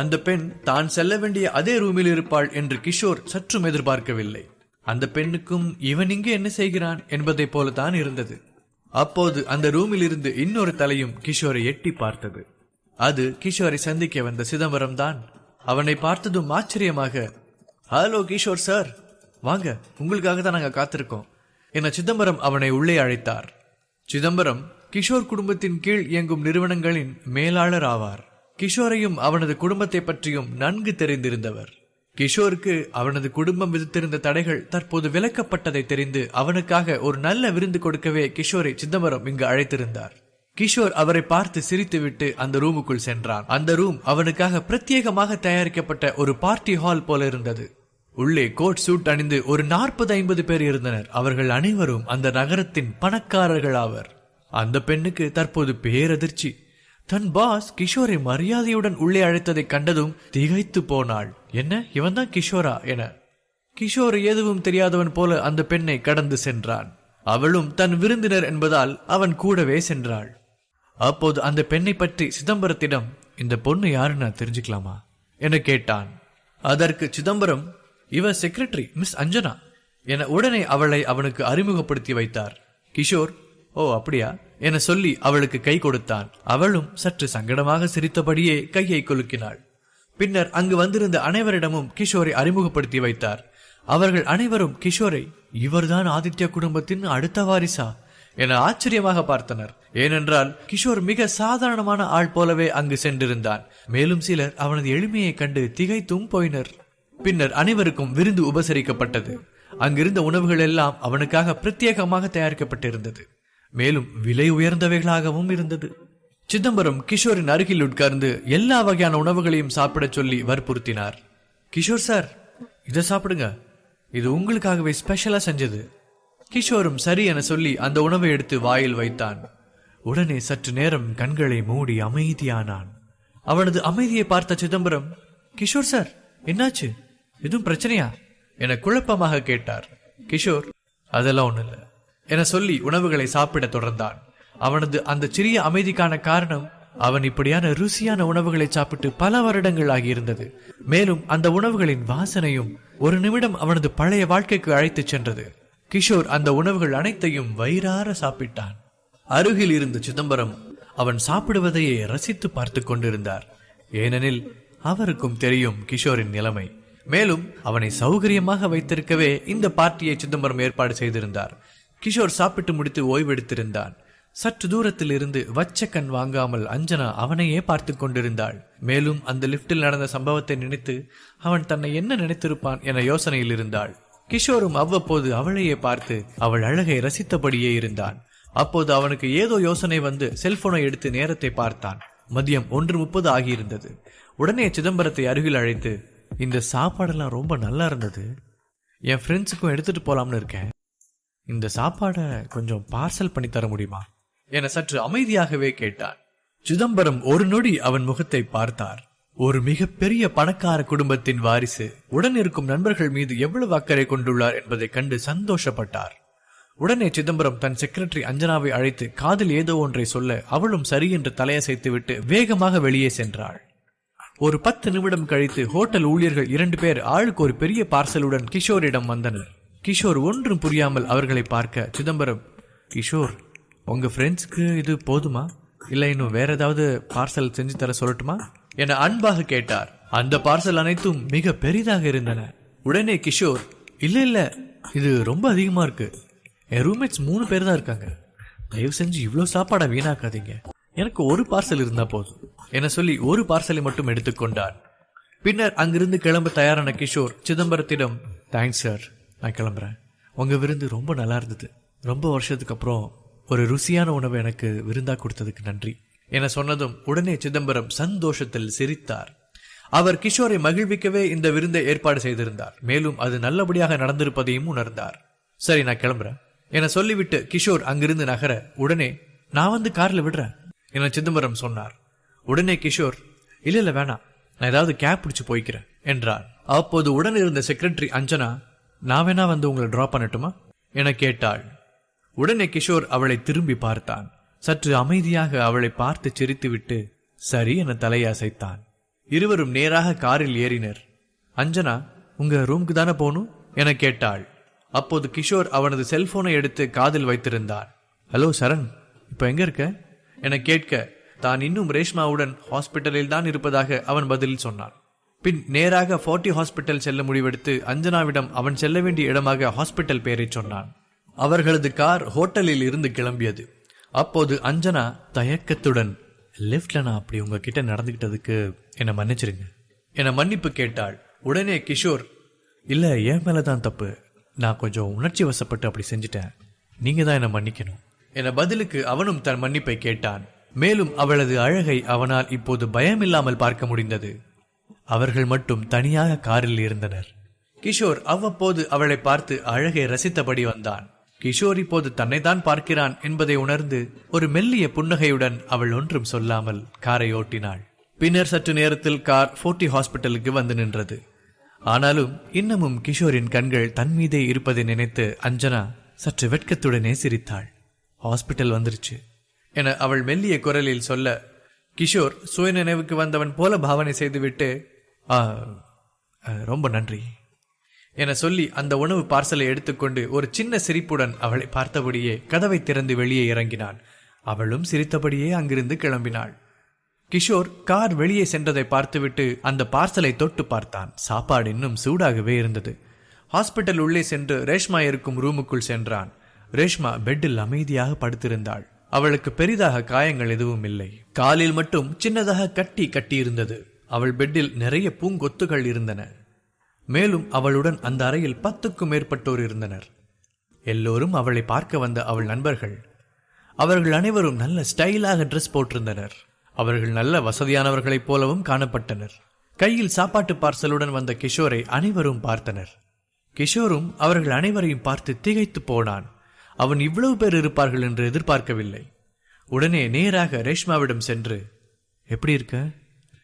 அந்த பெண் தான் செல்ல வேண்டிய அதே ரூமில் இருப்பாள் என்று கிஷோர் சற்றும் எதிர்பார்க்கவில்லை. அந்த பெண்ணுக்கும் இவன் இங்கே என்ன செய்கிறான் என்பதைப் போலதான் இருந்தது. அப்போது அந்த ரூமில் இருந்து இன்னொரு தலையும் கிஷோரை எட்டி பார்த்தது. அது கிஷோரை சந்திக்க வந்த சிதம்பரம் தான். அவனை பார்த்ததும் ஆச்சரியமாக ஹலோ கிஷோர் சார் வாங்க உங்களுக்காக தான் நாங்க காத்திருக்கோம். என சிதம்பரம் அவனை உள்ளே அழைத்தார். சிதம்பரம் கிஷோர் குடும்பத்தின் கீழ் இயங்கும் நிறுவனங்களின் மேலாளர் ஆவார் கிஷோரையும் அவனது குடும்பத்தை பற்றியும் நன்கு தெரிந்திருந்தவர். கிஷோருக்கு அவனது குடும்பம் விதித்திருந்த தடைகள் தற்போது விலக்கப்பட்டதை தெரிந்து அவனுக்காக ஒரு நல்ல விருந்து கொடுக்கவே கிஷோரை சிதம்பரம் இங்கு அழைத்திருந்தார். கிஷோர் அவரை பார்த்து சிரித்துவிட்டு அந்த ரூமுக்குள் சென்றான். அந்த ரூம் அவனுக்காக பிரத்யேகமாக தயாரிக்கப்பட்ட ஒரு பார்ட்டி ஹால் போல இருந்தது. உள்ளே கோட் சூட் அணிந்து ஒரு நாற்பது ஐம்பது பேர் இருந்தனர். அவர்கள் அனைவரும் அந்த நகரத்தின் பணக்காரர்கள் ஆவர் அந்த பெண்ணுக்கு தற்போது பேரதிர்ச்சி. தன் பாஸ் கிஷோரை மரியாதையுடன் உள்ளே அழைத்ததை கண்டதும் திகைத்து போனாள். என்ன? இவன்தான் கிஷோரா? என. கிஷோர் எதுவும் தெரியாதவன் போல அந்த பெண்ணை கடந்து சென்றான். அவளும் தன் விருந்தினர் என்பதால் அவன் கூடவே சென்றாள். அப்போது அந்த பெண்ணை பற்றி சிதம்பரத்திடம் இந்த பொண்ணு யாருன்னு தெரிஞ்சுக்கலாமா? என கேட்டான். அதற்கு சிதம்பரம் இவர் செக்ரட்டரி மிஸ் அஞ்சனா. என உடனே அவளை அவனுக்கு அறிமுகப்படுத்தி வைத்தார். கிஷோர் ஓ அப்படியா? என சொல்லி அவளுக்கு கை கொடுத்தான். அவளும் சற்று சங்கடமாக சிரித்தபடியே கையை குலுக்கினாள். பின்னர் அங்கு வந்திருந்த அனைவரிடமும் கிஷோரை அறிமுகப்படுத்தி வைத்தார். அவர்கள் அனைவரும் கிஷோரை இவர்தான் ஆதித்ய குடும்பத்தின் அடுத்த வாரிசா? என ஆச்சரியமாக பார்த்தனர். ஏனென்றால் கிஷோர் மிக சாதாரணமான ஆள் போலவே அங்கு சென்றிருந்தான். மேலும் சிலர் அவனது எளிமையை கண்டு திகைத்தும் போயினர். பின்னர் அனைவருக்கும் விருந்து உபசரிக்கப்பட்டது. அங்கிருந்த உணவுகள் எல்லாம் அவனுக்காக பிரத்யேகமாக தயாரிக்கப்பட்டிருந்தது. மேலும் விலை உயர்ந்தவைகளாகவும் இருந்தது. சிதம்பரம் கிஷோரின் அருகில் உட்கார்ந்து எல்லா வகையான உணவுகளையும் சாப்பிடச் சொல்லி வற்புறுத்தினார். கிஷோர் சார் இதை சாப்பிடுங்க. இது உங்களுக்காகவே ஸ்பெஷலா செஞ்சது. கிஷோரும் சரி என சொல்லி அந்த உணவை எடுத்து வாயில் வைத்தான். உடனே சற்று நேரம் கண்களை மூடி அமைதியானான். அவனது அமைதியை பார்த்த சிதம்பரம் கிஷோர் சார் என்னாச்சு? எதுவும் பிரச்சனையா? என குழப்பமாக கேட்டார். கிஷோர் அதெல்லாம் ஒண்ணு இல்ல. என சொல்லி உணவுகளை சாப்பிட தொடர்ந்தான். அவனது அந்த சிறிய அமைதிக்கான காரணம் அவன் இப்படியான ருசியான உணவுகளை சாப்பிட்டு பல வருடங்கள் ஆகியிருந்தது. மேலும் அந்த உணவுகளின் வாசனையும் ஒரு நிமிடம் அவனது பழைய வாழ்க்கைக்கு அழைத்துச் சென்றது. கிஷோர் அந்த உணவுகள் அனைத்தையும் வயிறார சாப்பிட்டான். அருகில் இருந்த சிதம்பரம் அவன் சாப்பிடுவதையே ரசித்து பார்த்து கொண்டிருந்தார். ஏனெனில் அவருக்கும் தெரியும் கிஷோரின் நிலைமை. மேலும் அவனை சௌகரியமாக வைத்திருக்கவே இந்த பார்ட்டியை சிதம்பரம் ஏற்பாடு செய்திருந்தார். கிஷோர் சாப்பிட்டு முடித்து ஓய்வெடுத்திருந்தான். சற்று தூரத்தில் இருந்து வச்ச கண் வாங்காமல் அஞ்சனா அவனையே பார்த்து கொண்டிருந்தாள். மேலும் அந்த லிப்டில் நடந்த சம்பவத்தை நினைத்து அவன் தன்னை என்ன நினைத்திருப்பான் என யோசனையில் இருந்தாள். கிஷோரும் அவ்வப்போது அவளையே பார்த்து அவள் அழகை ரசித்தபடியே இருந்தான். அப்போது அவனுக்கு ஏதோ யோசனை வந்து செல்போனை எடுத்து நேரத்தை பார்த்தான். மதியம் ஒன்று முப்பது ஆகியிருந்தது. உடனே சிதம்பரத்தை அருகில் அழைத்து இந்த சாப்பாடெல்லாம் ரொம்ப நல்லா இருந்தது. என் ஃப்ரெண்ட்ஸுக்கும் எடுத்துட்டு போலாம்னு இருக்கேன். இந்த சாப்பாடை கொஞ்சம் பார்சல் பண்ணி தர முடியுமா? என சற்று அமைதியாகவே கேட்டான் சிதம்பரம் ஒரு நொடி அவன் முகத்தை பார்த்தார். ஒரு மிகப்பெரிய பணக்கார குடும்பத்தின் வாரிசு உடன் இருக்கும் நண்பர்கள் மீது எவ்வளவு அக்கறை கொண்டுள்ளார் என்பதைக் கண்டு சந்தோஷப்பட்டார். உடனே சிதம்பரம் தன் செக்ரட்டரி அஞ்சனாவை அழைத்து காதில் ஏதோ ஒன்றை சொல்ல அவளும் சரி என்று தலையசைத்துவிட்டு வேகமாக வெளியே சென்றாள். ஒரு பத்து நிமிடம் கழித்து ஹோட்டல் ஊழியர்கள் இரண்டு பேர் ஆளுக்கு ஒரு பெரிய பார்சலுடன் கிஷோரிடம் வந்தனர். கிஷோர் ஒன்றும் புரியாமல் அவர்களை பார்க்க சிதம்பரம் கிஷோர் உங்க ஃப்ரெண்ட்ஸ்க்கு இது போதுமா? இல்ல இன்னும் வேற ஏதாவது பார்சல் செஞ்சு தர சொல்லட்டுமா? என அன்பாக கேட்டார். அந்த பார்சல் அனைத்தும் மிக பெரிதாக இருந்தன. உடனே கிஷோர் இல்ல இல்ல இது ரொம்ப அதிகமா இருக்கு. என் ரூம்மேட்ஸ் மூணு பேர் தான் இருக்காங்க. தயவு செஞ்சு இவ்வளவு சாப்பாடை வீணாக்காதீங்க. எனக்கு ஒரு பார்சல் இருந்தா போதும். என சொல்லி ஒரு பார்சலை மட்டும் எடுத்துக்கொண்டான் பின்னர் அங்கிருந்து கிளம்ப தயாரான கிஷோர் சிதம்பரத்திடம் தேங்க்ஸ் சார் நான் கிளம்புறேன். உங்க விருந்து ரொம்ப நல்லா இருந்தது. ரொம்ப வருஷத்துக்கு அப்புறம் ஒரு ருசியான உணவை எனக்கு விருந்தா கொடுத்ததுக்கு நன்றி. என சொன்னதும் உடனே சிதம்பரம் சந்தோஷத்தில் சிரித்தார். அவர் கிஷோரை மகிழ்விக்கவே இந்த விருந்தை ஏற்பாடு செய்திருந்தார். மேலும் அது நல்லபடியாக நடந்திருப்பதையும் உணர்ந்தார். சரி நான் கிளம்புறேன். என சொல்லிவிட்டு கிஷோர் அங்கிருந்து நகர உடனே நான் வந்து கார்ல விடுறேன். என சிதம்பரம் சொன்னார். உடனே கிஷோர் இல்ல இல்ல வேணாம். நான் ஏதாவது கேப் பிடிச்சு போய்க்கிறேன் என்றார். அப்போது உடன் இருந்த செக்ரட்டரி அஞ்சனா நான் வேணா வந்து உங்களை டிராப் பண்ணட்டுமா? என கேட்டாள். உடனே கிஷோர் அவளை திரும்பி பார்த்தான். சற்று அமைதியாக அவளை பார்த்து சிரித்துவிட்டு சரி என தலையை அசைத்தான் இருவரும் நேராக காரில் ஏறினர். அஞ்சனா உங்க ரூம்க்கு தானே போகணும்? என கேட்டாள். அப்போது கிஷோர் அவனது செல்போனை எடுத்து காதில் வைத்திருந்தான். ஹலோ சரண். இப்ப எங்க இருக்க? என கேட்க தான் இன்னும் ரேஷ்மாவுடன் ஹாஸ்பிட்டலில் தான் இருப்பதாக அவன் பதில் சொன்னான். பின் நேராக ஃபோர்ட்டி ஹாஸ்பிட்டல் செல்ல முடிவெடுத்து அஞ்சனாவிடம் அவன் செல்ல வேண்டிய இடமாக ஹாஸ்பிட்டல் பெயரை சொன்னான். அவர்களது கார் ஹோட்டலில் இருந்து கிளம்பியது. அப்போது அஞ்சனா தயக்கத்துடன் லிஃப்ட்ல நான் அப்படி உங்ககிட்ட நடந்துகிட்டதுக்கு என்னை மன்னிச்சிருங்க. என மன்னிப்பு கேட்டாள். உடனே கிஷோர் இல்ல என் மேலதான் தப்பு. நான் கொஞ்சம் உணர்ச்சி வசப்பட்டு அப்படி செஞ்சிட்டேன். நீங்க தான் என்னை மன்னிக்கணும். என பதிலுக்கு அவனும் தன் மன்னிப்பை கேட்டான். மேலும் அவளது அழகை அவனால் இப்போது பயமில்லாமல் பார்க்க முடிந்தது. அவர்கள் மட்டும் தனியாக காரில் இருந்தனர். கிஷோர் அவ்வப்போது அவளை பார்த்து அழகை ரசித்தபடி வந்தான். கிஷோர் இப்போது தன்னைத்தான் பார்க்கிறான் என்பதை உணர்ந்து ஒரு மெல்லிய புன்னகையுடன் அவள் ஒன்றும் சொல்லாமல் காரை ஓட்டினாள். பின்னர் சற்று நேரத்தில் கார் ஃபோர்ட்டி ஹாஸ்பிட்டலுக்கு வந்து நின்றது. ஆனாலும் இன்னமும் கிஷோரின் கண்கள் தன் மீதே இருப்பதை நினைத்து அஞ்சனா சற்று வெட்கத்துடனே சிரித்தாள். ஹாஸ்பிட்டல் வந்துருச்சு. என அவள் மெல்லிய குரலில் சொல்ல கிஷோர் சுயநினைவுக்கு வந்தவன் போல பாவனை செய்துவிட்டு "ஆ, ஆ, ரொம்ப நன்றி. என சொல்லி அந்த உணவு பார்சலை எடுத்துக்கொண்டு ஒரு சின்ன சிரிப்புடன் அவளை பார்த்தபடியே கதவை திறந்து வெளியே இறங்கினான் அவளும் சிரித்தபடியே அங்கிருந்து கிளம்பினாள். கிஷோர் கார் வெளியே சென்றதை பார்த்துவிட்டு அந்த பார்சலை தொட்டு பார்த்தான். சாப்பாடு இன்னும் சூடாகவே இருந்தது. ஹாஸ்பிட்டல் உள்ளே சென்று ரேஷ்மா இருக்கும் ரூமுக்குள் சென்றான். ரேஷ்மா பெட்டில் அமைதியாக படுத்திருந்தாள். அவளுக்கு பெரிதாக காயங்கள் எதுவும் இல்லை. காலில் மட்டும் சின்னதாக கட்டி கட்டியிருந்தது. அவள் பெட்டில் நிறைய பூங்கொத்துகள் இருந்தன. மேலும் அவளுடன் அந்த அறையில் பத்துக்கும் மேற்பட்டோர் இருந்தனர். எல்லோரும் அவளை பார்க்க வந்த அவள் நண்பர்கள். அவர்கள் அனைவரும் நல்ல ஸ்டைலாக ட்ரெஸ் போட்டிருந்தனர். அவர்கள் நல்ல வசதியானவர்களைப் போலவும் காணப்பட்டனர். கையில் சாப்பாட்டு பார்சலுடன் வந்த கிஷோரை அனைவரும் பார்த்தனர். கிஷோரும் அவர்கள் அனைவரையும் பார்த்து திகைத்து போனான். அவன் இவ்வளவு பேர் இருப்பார்கள் என்று எதிர்பார்க்கவில்லை. உடனே நேராக ரேஷ்மாவிடம் சென்று எப்படி இருக்க?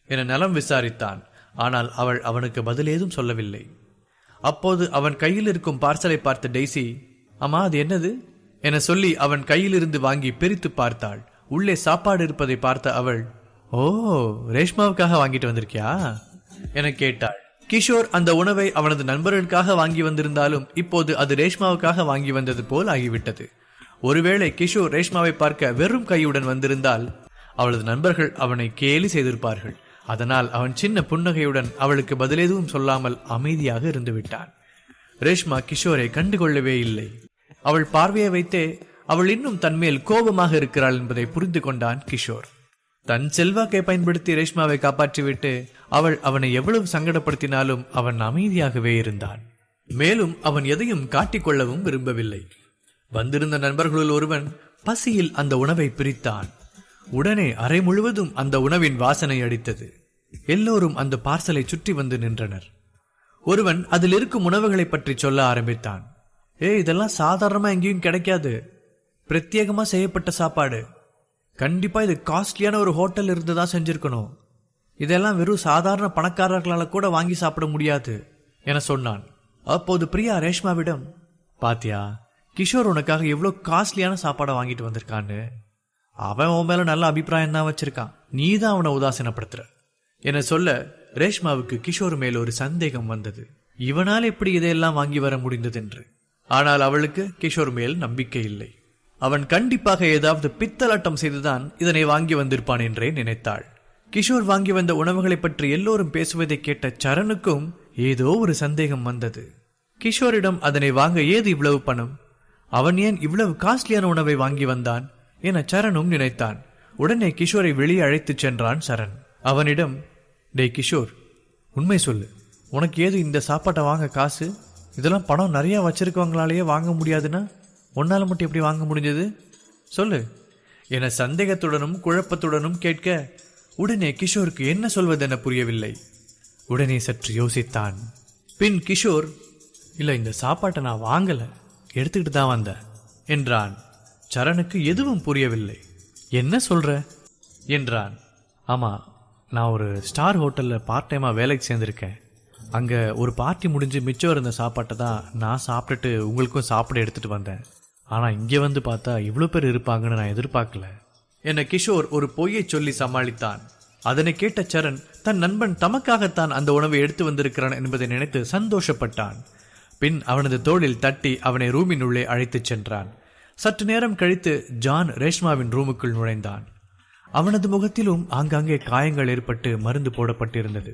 என நலம் விசாரித்தான். ஆனால் அவள் அவனுக்கு பதில் ஏதும் சொல்லவில்லை. அப்போது அவன் கையில் இருக்கும் பார்சலை பார்த்த டெய்சி அம்மா அது என்னது? என சொல்லி அவன் கையிலிருந்து வாங்கி பிரித்து பார்த்தாள். உள்ளே சாப்பாடு இருப்பதை பார்த்த அவள் ஓ ரேஷ்மாவுக்காக வாங்கிட்டு வந்திருக்கியா? என கேட்டாள். கிஷோர் அந்த உணவை அவனது நண்பர்களுக்காக வாங்கி வந்திருந்தாலும் இப்போது அது ரேஷ்மாவுக்காக வாங்கி வந்தது போல் ஆகிவிட்டது. ஒருவேளை கிஷோர் ரேஷ்மாவை பார்க்க வெறும் கையுடன் வந்திருந்தால் அவளது நண்பர்கள் அவனை கேலி செய்திருப்பார்கள். அதனால் அவன் சின்ன புன்னகையுடன் அவளுக்கு பதில் சொல்லாமல் அமைதியாக இருந்து விட்டான் ரேஷ்மா கிஷோரை கண்டுகொள்ளவே இல்லை. அவள் பார்வையை வைத்தே அவள் இன்னும் தன்மேல் கோபமாக இருக்கிறாள் என்பதை புரிந்து கொண்டான் கிஷோர். தன் செல்வாக்கை பயன்படுத்தி ரேஷ்மாவை காப்பாற்றிவிட்டு அவள் அவனை எவ்வளவு சங்கடப்படுத்தினாலும் அவன் அமைதியாகவே இருந்தான். மேலும் அவன் எதையும் காட்டிக்கொள்ளவும் விரும்பவில்லை. வந்திருந்த நண்பர்களுள் ஒருவன் பசியில் அந்த உணவை பிரித்தான். உடனே அறை முழுவதும் அந்த உணவின் வாசனை அடித்தது. எல்லோரும் அந்த பார்சலை சுற்றி வந்து நின்றனர். ஒருவன் அதில் இருக்கும் உணவுகளை பற்றி சொல்ல ஆரம்பித்தான். ஏய் இதெல்லாம் சாதாரணமா எங்கேயும் கிடைக்காது. பிரத்யேகமா செய்யப்பட்ட சாப்பாடு. கண்டிப்பா இது காஸ்ட்லியான ஒரு ஹோட்டல் இருந்து தான் செஞ்சிருக்கணும். இதெல்லாம் வெறும் சாதாரண பணக்காரர்களால கூட வாங்கி சாப்பிட முடியாது என சொன்னான். அப்போது பிரியா ரேஷ்மாவிடம் பாத்தியா கிஷோர் உனக்காக எவ்வளவு காஸ்ட்லியான சாப்பாடை வாங்கிட்டு வந்திருக்கான்னு. அவன் உன் மேல நல்ல அபிப்பிராயம் தான் வச்சிருக்கான். நீ தான் அவனை உதாசீனப்படுத்துற. என சொல்ல ரேஷ்மாவுக்கு கிஷோர் மேல் ஒரு சந்தேகம் வந்தது. இவனால் எப்படி இதையெல்லாம் வாங்கி வர முடிந்தது என்று ஆனால் அவளுக்கு கிஷோர் மேல் நம்பிக்கை இல்லை. அவன் கண்டிப்பாக ஏதாவது பித்தலாட்டம் செய்துதான் இதனை வாங்கி வந்திருப்பான் என்றே நினைத்தாள். கிஷோர் வாங்கி வந்த உணவுகளைப் பற்றி எல்லோரும் பேசுவதை கேட்ட சரணுக்கும் ஏதோ ஒரு சந்தேகம் வந்தது. கிஷோரிடம் அதனை வாங்க ஏது இவ்வளவு பணம்? அவன் ஏன் இவ்வளவு காஸ்ட்லியான உணவை வாங்கி வந்தான்? என சரணும் நினைத்தான். உடனே கிஷோரை வெளியே அழைத்துச் சென்றான் சரண். அவனிடம் டேய் கிஷோர் உண்மை சொல்லு. உனக்கு ஏது இந்த சாப்பாட்டை வாங்க காசு? இதெல்லாம் பணம் நிறைய வச்சிருக்கவங்களாலேயே வாங்க முடியாதுன்னா? உன்னால் மட்டும் எப்படி வாங்க முடிஞ்சது? சொல்லு. என சந்தேகத்துடனும் குழப்பத்துடனும் கேட்க உடனே கிஷோருக்கு என்ன சொல்வதென புரியவில்லை. உடனே சற்று யோசித்தான். பின் கிஷோர் இல்லை இந்த சாப்பாட்டை நான் வாங்கலை. எடுத்துக்கிட்டு தான் வந்தேன் என்றான். சரணுக்கு எதுவும் புரியவில்லை. என்ன சொல்ற? என்றான். ஆமாம் நான் ஒரு ஸ்டார் ஹோட்டலில் பார்ட் டைமாக வேலைக்கு சேர்ந்துருக்கேன். அங்கே ஒரு பார்ட்டி முடிஞ்சு மிச்சம் இருந்த சாப்பாட்டை தான் நான் சாப்பிட்டுட்டு உங்களுக்கும் சாப்பிட எடுத்துகிட்டு வந்தேன். ஆனால் இங்கே வந்து பார்த்தா இவ்வளோ பேர் இருப்பாங்கன்னு நான் எதிர்பார்க்கல. என கிஷோர் ஒரு பொய்யை சொல்லி சமாளித்தான். அதனை கேட்ட சரண் தன் நண்பன் தமக்காகத்தான் அந்த உணவை எடுத்து வந்திருக்கிறான் என்பதை நினைத்து சந்தோஷப்பட்டான். பின் அவனது தோளில் தட்டி அவனை ரூமின் உள்ளே அழைத்துச் சென்றான். சற்று நேரம் கழித்து ஜான் ரேஷ்மாவின் ரூமுக்குள் நுழைந்தான். அவனது முகத்திலும் ஆங்காங்கே காயங்கள் ஏற்பட்டு மருந்து போடப்பட்டிருந்தது.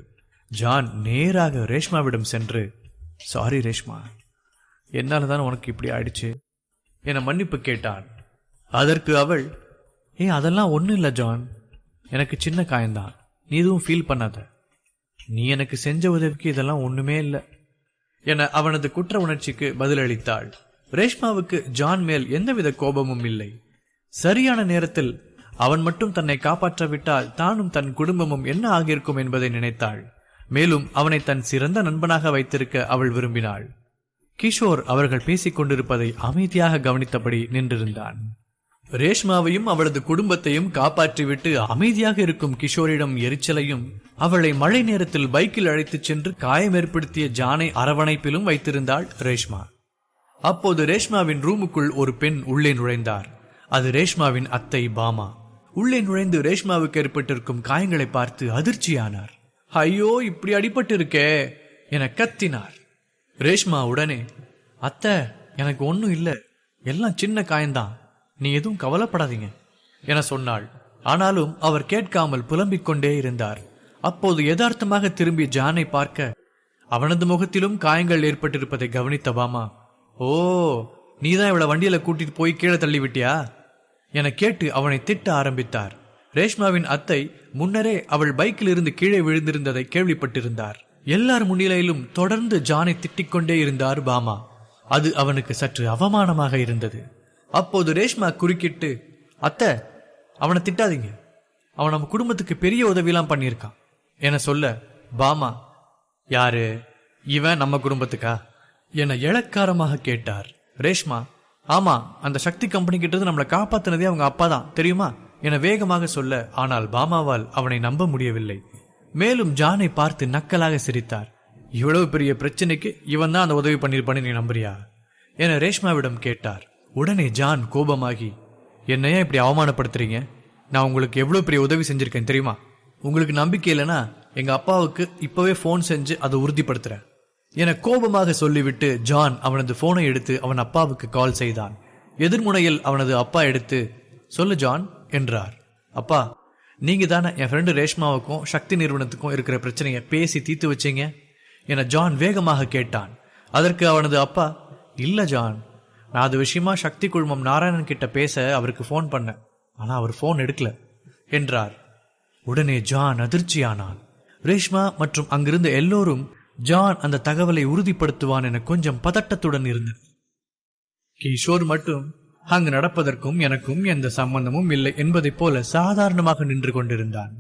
ஜான் நேராக ரேஷ்மாவிடம் சென்று சாரி ரேஷ்மா என்னால் தான் உனக்கு இப்படி ஆயிடுச்சு? என மன்னிப்பு கேட்டான். அதற்கு அவள் ஏ அதெல்லாம் ஒன்றும் இல்லை ஜான். எனக்கு சின்ன காயம்தான். நீ எதுவும் ஃபீல் பண்ணாத. நீ எனக்கு செஞ்ச உதவிக்கு இதெல்லாம் ஒண்ணுமே இல்லை என அவனது குற்ற உணர்ச்சிக்கு பதிலளித்தாள். ரேஷ்மாவுக்கு ஜான் மேல் எந்தவித கோபமும் இல்லை. சரியான நேரத்தில் அவன் மட்டும் தன்னை காப்பாற்றாவிட்டால் தானும் தன் குடும்பமும் என்ன ஆகியிருக்கும் என்பதை நினைத்தாள். மேலும் அவனை தன் சிறந்த நண்பனாக வைத்திருக்க அவள் விரும்பினாள். கிஷோர் அவர்கள் பேசிக் கொண்டிருப்பதை அமைதியாக கவனித்தபடி நின்றிருந்தான். ரேஷ்மாவையும் அவளது குடும்பத்தையும் காப்பாற்றிவிட்டு அமைதியாக இருக்கும் கிஷோரிடம் எரிச்சலையும் அவளை மழை நேரத்தில் பைக்கில் அழைத்துச் சென்று காயம் ஏற்படுத்திய ஜானை அரவணைப்பிலும் வைத்திருந்தாள் ரேஷ்மா. அப்போது ரேஷ்மாவின் ரூமுக்குள் ஒரு பெண் உள்ளே நுழைந்தார். அது ரேஷ்மாவின் அத்தை பாமா. உள்ளே நுழைந்து ரேஷ்மாவுக்கு ஏற்பட்டிருக்கும் காயங்களை பார்த்து அதிர்ச்சியானார். ஐயோ இப்படி அடிபட்டிருக்கே என கத்தினார். ரேஷ்மா உடனே அத்தை எனக்கு ஒன்றும் இல்லை. எல்லாம் சின்ன காயந்தான். நீ எதுவும் கவலைப்படாதீங்க என சொன்னாள். ஆனாலும் அவர் கேட்காமல் புலம்பிக் கொண்டே இருந்தார். அப்போது யதார்த்தமாக திரும்பி ஜானை பார்க்க அவனது முகத்திலும் காயங்கள் ஏற்பட்டிருப்பதை கவனித்த பாமா ஓ நீதான் இவளை வண்டியில கூட்டிட்டு போய் கீழே தள்ளிவிட்டியா என கேட்டு அவனை திட்ட ஆரம்பித்தார். ரேஷ்மாவின் அத்தை முன்னரே அவள் பைக்கில் இருந்து கீழே விழுந்திருந்ததை கேள்விப்பட்டிருந்தார். எல்லார் முன்னிலையிலும் தொடர்ந்து ஜானை திட்டிக் கொண்டே இருந்தார் பாமா. அது அவனுக்கு சற்று அவமானமாக இருந்தது. அப்போது ரேஷ்மா குறுக்கிட்டு அத்தை அவனை திட்டாதீங்க. அவன் நம்ம குடும்பத்துக்கு பெரிய உதவியெல்லாம் பண்ணியிருக்கான். என சொல்ல பாமா யாரு? இவன் நம்ம குடும்பத்துக்கா? என இளக்காரமாக கேட்டார். ரேஷ்மா ஆமா அந்த சக்தி கம்பெனி கிட்ட நம்மளை காப்பாத்தினதே அவங்க அப்பா தான் தெரியுமா? என வேகமாக சொல்ல ஆனால் பாமாவால் அவனை நம்ப முடியவில்லை. மேலும் ஜானை பார்த்து நக்கலாக சிரித்தார். இவ்வளவு பெரிய பிரச்சனைக்கு இவன் தான் அந்த உதவி பண்ணியிருப்பான்னு நீ நம்புறியா? என ரேஷ்மாவிடம் கேட்டார். உடனே ஜான் கோபமாகி என்னையா இப்படி அவமானப்படுத்துறீங்க? நான் உங்களுக்கு எவ்வளவு பெரிய உதவி செஞ்சிருக்கேன் தெரியுமா? உங்களுக்கு நம்பிக்கை இல்லைன்னா எங்க அப்பாவுக்கு இப்பவே ஃபோன் செஞ்சு அதை உறுதிப்படுத்துறேன் என கோபமாக சொல்லிவிட்டு ஜான் அவனது போனை எடுத்து அவன் அப்பாவுக்கு கால் செய்தான். எதிர்முனையில் அவனது அப்பா எடுத்து சொல்லு ஜான் என்றார். அப்பா நீங்க தானே என் ஃப்ரெண்டு ரேஷ்மாவுக்கும் சக்தி நிறுவனத்துக்கும் இருக்கிற பிரச்சனையை பேசி தீர்த்து வச்சீங்க? என ஜான் வேகமாக கேட்டான். அதற்கு அவனது அப்பா இல்ல ஜான் நான் அது விஷயமா சக்தி குழுமம் நாராயணன் கிட்ட பேச அவருக்கு ஃபோன் பண்ணேன். ஆனா அவர் ஃபோன் எடுக்கல என்றார். உடனே ஜான் அதிர்ச்சியானான். ரேஷ்மா மற்றும் அங்கிருந்த எல்லோரும் ஜான் அந்த தகவலை உறுதிப்படுத்துவான் என கொஞ்சம் பதட்டத்துடன் இருந்தது கிஷோர் மட்டும் அங்கு நடப்பதற்கும் எனக்கும் எந்த சம்பந்தமும் இல்லை என்பதைப் போல சாதாரணமாக நின்று கொண்டிருந்தான்.